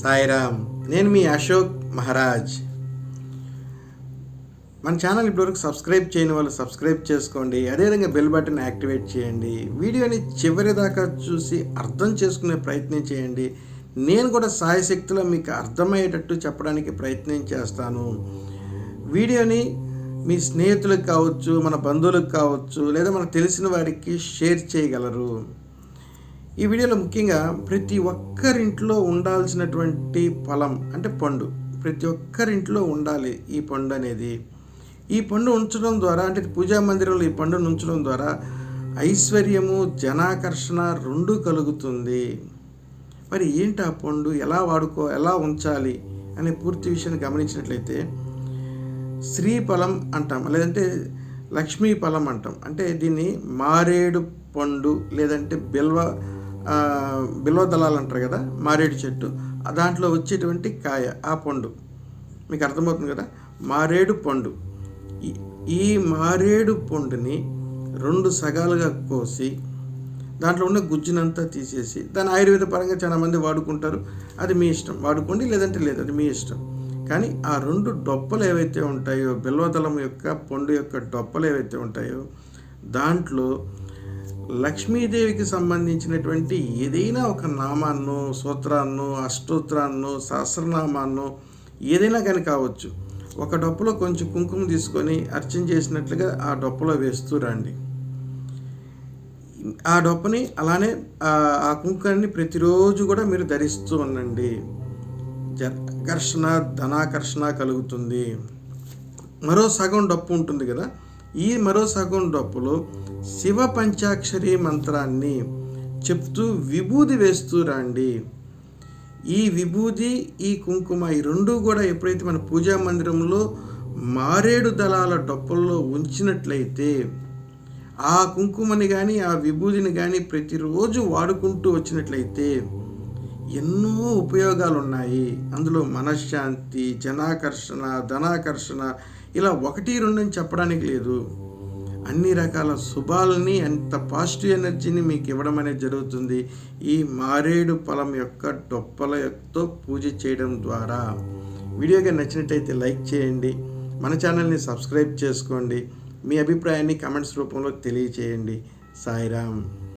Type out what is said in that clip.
సాయిరామ్ నేను మీ అశోక్ మహారాజ్. మన ఛానల్ ఇప్పటివరకు సబ్స్క్రైబ్ చేయని వాళ్ళు సబ్స్క్రైబ్ చేసుకోండి. అదేవిధంగా బెల్ బటన్ యాక్టివేట్ చేయండి. వీడియోని చివరి దాకా చూసి అర్థం చేసుకునే ప్రయత్నం చేయండి. నేను కూడా సాయశక్తిలో మీకు అర్థమయ్యేటట్టు చెప్పడానికి ప్రయత్నం చేస్తాను. వీడియోని మీ స్నేహితులకు కావచ్చు మన బంధువులకు కావచ్చు లేదా మనకు తెలిసిన వారికి షేర్ చేయగలరు. ఈ వీడియోలో ముఖ్యంగా ప్రతి ఒక్కరింట్లో ఉండాల్సినటువంటి ఫలం అంటే పండు. ప్రతి ఒక్కరింట్లో ఉండాలి ఈ పండు అనేది. ఈ పండు ఉంచడం ద్వారా అంటే పూజా మందిరంలో ఈ పండును ఉంచడం ద్వారా ఐశ్వర్యము జనాకర్షణ రెండు కలుగుతుంది. మరి ఏంటి ఆ పండు? ఎలా వాడుకో ఎలా ఉంచాలి? అనే పూర్తి విషయాన్ని గమనించినట్లయితే శ్రీ ఫలం అంటాం లేదంటే లక్ష్మీ ఫలం అంటాం. అంటే దీన్ని మారేడు పండు లేదంటే బిల్వ ఆ, బిల్వ దళాలు అంటారు కదా మారేడు చెట్టు. దాంట్లో వచ్చేటువంటి కాయ ఆ పండు. మీకు అర్థమవుతుంది కదా? మారేడు పండు. ఈ- ఈ మారేడు పండుని రెండు సగాలుగా కోసి దాంట్లో ఉన్న గుజ్జునంతా తీసేసి దాని ఆయుర్వేద పరంగా చాలామంది వాడుకుంటారు. అది మీ ఇష్టం. వాడుకోండి లేదంటే లేదు అది మీ ఇష్టం. కానీ ఆ రెండు డొప్పలు ఏవైతే ఉంటాయో బిల్వదళం యొక్క పండు యొక్క డొప్పలు ఏవైతే ఉంటాయో దాంట్లో లక్ష్మీదేవికి సంబంధించినటువంటి ఏదైనా ఒక నామాన్నో సూత్రాన్నో అష్టోత్రాన్నో సహస్రనామాన్నో ఏదైనా కానీ కావచ్చు ఒక డొప్పలో కొంచెం కుంకుమ తీసుకొని అర్చన చేసినట్లుగా ఆ డొప్పలో వేస్తూ రండి. ఆ డొప్పని అలానే ఆ ఆ కుంకాన్ని ప్రతిరోజు కూడా మీరు ధరిస్తూ ఉండండి. ఘర్షణ ధనాకర్షణ కలుగుతుంది. మరో సగం డప్పు ఉంటుంది కదా? ఈ మరో సగం డప్పులో శివ పంచాక్షరి మంత్రాన్ని చెప్తూ విభూది వేస్తూ రండి. ఈ విభూది ఈ కుంకుమ ఈ రెండు కూడా ఎప్పుడైతే మన పూజా మందిరంలో మారేడు దళాల డొప్పల్లో ఉంచినట్లయితే ఆ కుంకుమని కానీ ఆ విభూదిని కానీ ప్రతిరోజు వాడుకుంటూ వచ్చినట్లయితే ఎన్నో ఉపయోగాలు ఉన్నాయి అందులో మనశ్శాంతి జనాకర్షణ ధనాకర్షణ ఇలా ఒకటి రెండు అని చెప్పడానికి లేదు. అన్ని రకాల శుభాలని అంత పాజిటివ్ ఎనర్జీని మీకు ఇవ్వడం అనేది జరుగుతుంది. ఈ మారేడు ఫలం యొక్క డొప్పలతో పూజ చేయడం ద్వారా. వీడియోగా నచ్చినట్టయితే లైక్ చేయండి. మన ఛానల్ని సబ్స్క్రైబ్ చేసుకోండి. మీ అభిప్రాయాన్ని కమెంట్స్ రూపంలో తెలియచేయండి. సాయిరామ్.